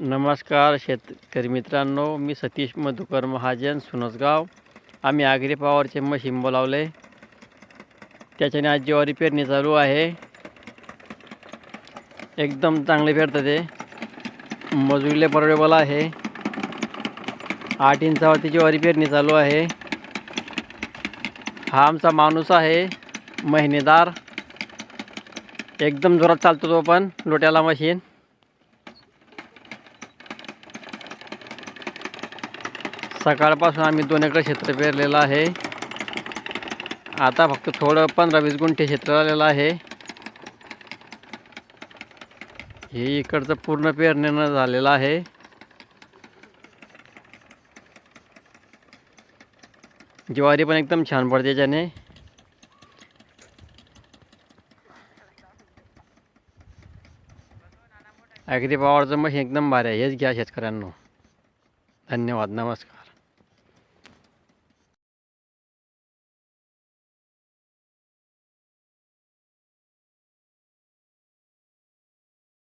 नमस्कार शेतकरी मित्रांनो मी सतीश मधुकर महाजन सुनसगाव. आम्ही आगरी पॉवरचे मशीन बोलावले. त्याच्याने आज ज्वारी पेरणी चालू आहे. एकदम चांगले पेरतं ते. मजुरीला परवेबल आहे. आठ इंचावरती ज्वारी पेरणी चालू आहे. हा आमचा माणूस आहे महिनेदार. एकदम जोरात चालतो तो पण लोट्याला मशीन. सकाळपासून आम्ही दोन एकर क्षेत्र पेरलेलं आहे. आता फक्त थोडं पंधरा वीस गुंठे क्षेत्र आलेलं आहे. हे इकडचं पूर्ण पेरणीनं झालेलं आहे. ज्वारी पण एकदम छान पडते त्याच्याने. ॲग्री पॉवरचं मशीन एकदम भारी आहे. हेच घ्या शेतकऱ्यांना. धन्यवाद. नमस्कार.